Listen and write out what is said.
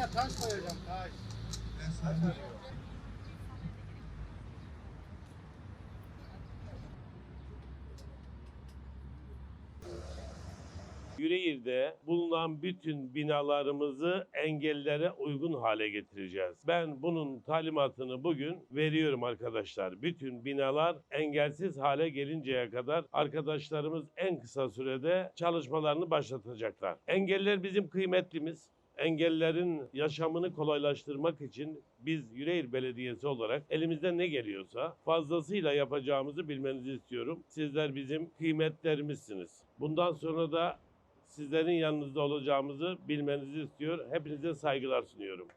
taş koyacağım taş. Yüreğir'de bulunan bütün binalarımızı engellere uygun hale getireceğiz. Ben bunun talimatını bugün veriyorum arkadaşlar. Bütün binalar engelsiz hale gelinceye kadar arkadaşlarımız en kısa sürede çalışmalarını başlatacaklar. Engeller bizim kıymetlimiz. Engellerin yaşamını kolaylaştırmak için biz Yüreğir Belediyesi olarak elimizden ne geliyorsa fazlasıyla yapacağımızı bilmenizi istiyorum. Sizler bizim kıymetlerimizsiniz. Bundan sonra da sizlerin yanınızda olacağımızı bilmenizi istiyor. Hepinize saygılar sunuyorum.